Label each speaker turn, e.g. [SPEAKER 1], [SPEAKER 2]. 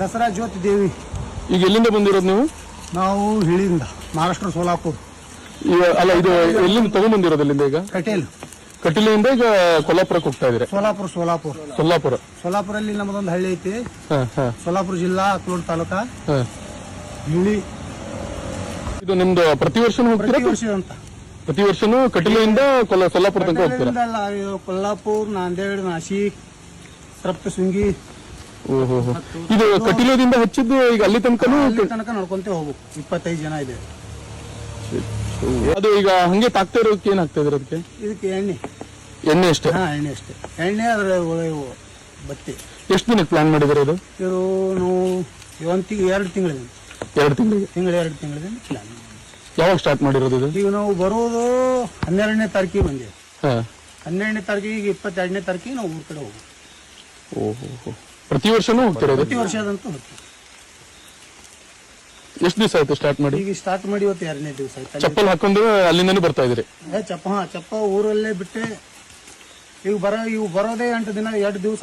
[SPEAKER 1] ದಸರಾ ಜ್ಯೋತಿ ದೇವಿ.
[SPEAKER 2] ಈಗ ಎಲ್ಲಿಂದ ಬಂದಿರೋದು ನೀವು?
[SPEAKER 1] ನಾವು ಹಿಳಿಯಿಂದ ಮಹಾರಾಷ್ಟ್ರ ಸೋಲಾಪುರ.
[SPEAKER 2] ಈಗ ಅಲ್ಲ ಇದು ಎಲ್ಲಿಂದ ತಗೊಂಡ್ಬಂದಿರೋದು ಎಲ್ಲಿಂದ ಈಗ?
[SPEAKER 1] ಕಟೇಲ್.
[SPEAKER 2] ಕಟೀಲಿಂದ ಈಗ ಕೊಲ್ಲಾಪುರಕ್ಕೆ ಹೋಗ್ತಾ ಇದ್ರೆ
[SPEAKER 1] ಸೋಲಾಪುರ ಸೋಲಾಪುರ.
[SPEAKER 2] ಸೋಲಾಪುರ.
[SPEAKER 1] ಸೋಲಾಪುರಲ್ಲಿ ನಮ್ಮದೊಂದು ಹಳ್ಳಿ ಐತಿ. ಸೋಲಾಪುರ ಜಿಲ್ಲಾ ಅಕ್ಲೂರ್ ತಾಲೂಕಾ. ಹಿಳಿ
[SPEAKER 2] ಇದು ನಿಮ್ದು ಪ್ರತಿ ವರ್ಷನೂ ಹೋಗ್ತೀರಾ?
[SPEAKER 1] ಪ್ರತಿ ವರ್ಷ ಅಂತ.
[SPEAKER 2] ಪ್ರತಿ ವರ್ಷನೂ ಕಟೀಲಿಂದ ಕೊಲ್ಲ ಸೊಲ್ಲಾಪುರ ತನಕ ಹೋಗ್ತೀರಾ?
[SPEAKER 1] ಕೊಲ್ಲಾಪುರ್ ನಾಂದೇಡ್ ನಾಶಿಕ್ ಸಪ್ತಶೃಂಗಿ
[SPEAKER 2] ಓಹೋ. ಇದು ಕಟೀಲದಿಂದ ಹಚ್ಚಿದ್ದು ಈಗ ಅಲ್ಲಿ ತನಕನೂ
[SPEAKER 1] ಅಲ್ಲಿ ತನಕ ನೋಡ್ಕೊಂತ ಹೋಗ್ಬೇಕು ಇಪ್ಪತ್ತೈದು ಜನ ಇದೆ.
[SPEAKER 2] ಅದು ಈಗ ಹಂಗೆ ತಾಕ್ತಾ ಇರೋದಕ್ಕೆ ಏನ್ ಆಗ್ತಾ ಇದ್ರ ಅದಕ್ಕೆ?
[SPEAKER 1] ಇದಕ್ಕೆ ಎಣ್ಣೆ.
[SPEAKER 2] ಎಣ್ಣೆ ಅಷ್ಟೇ?
[SPEAKER 1] ಹಾ ಎಣ್ಣೆ ಅಷ್ಟೇ. ಎಣ್ಣೆ ಅದ್ರ ಬತ್ತಿ
[SPEAKER 2] ಎಷ್ಟು ದಿನಕ್ಕೆ ಪ್ಲಾನ್ ಮಾಡಿದ್ರೆ ಅದು?
[SPEAKER 1] ಇವರು ನಾವು ಒಂದು ತಿಂಗಳು ಎರಡು ತಿಂಗಳಿಂದ.
[SPEAKER 2] ಎರಡು ತಿಂಗಳಿಗೆ?
[SPEAKER 1] ತಿಂಗಳು ಎರಡು ತಿಂಗಳಿಂದ ಪ್ಲಾನ್
[SPEAKER 2] ಯಾವಾಗ ಸ್ಟಾರ್ಟ್ ಮಾಡಿರೋದು ಇದು?
[SPEAKER 1] ಈಗ ನಾವು ಬರೋದು ಹನ್ನೆರಡನೇ ತಾರೀಕಿಗೆ ಬಂದೆ
[SPEAKER 2] ಹಾ.
[SPEAKER 1] ಹನ್ನೆರಡನೇ ತಾರೀಕಿಗೆ ಇಪ್ಪತ್ತೆರಡನೇ ತಾರೀಕಿಗೆ ನಾವು ಊರ ಕಡೆ ಹೋಗ್ಬೇಕು.
[SPEAKER 2] ಪ್ರತಿ ವರ್ಷನೂ ಹೋಗ್ತಿರೋದು
[SPEAKER 1] ಪ್ರತಿ ವರ್ಷದಂತೂ ಹೋಗ್ತೀವಿ.
[SPEAKER 2] ಎಷ್ಟು ದಿವಸ ಆಯ್ತು ಸ್ಟಾರ್ಟ್ ಮಾಡಿ?
[SPEAKER 1] ಈಗ ಸ್ಟಾರ್ಟ್ ಮಾಡಿ ಇವತ್ತು ಎರಡನೇ ದಿವಸ ಆಯ್ತು.
[SPEAKER 2] ಚಪ್ಪಲ್ ಹಾಕೊಂಡು ಅಲ್ಲಿಂದನೇ ಬರ್ತಾ ಇದ್ರಿ
[SPEAKER 1] ಚಪ್ಪ ಹಾ ಚಪ್ಪ ಊರಲ್ಲೇ ಬಿಟ್ಟೆ ಇವು ಬರೋ ಇವು ಬರೋದೇ ಎಂಟು ದಿನ ಎರಡು ದಿವಸ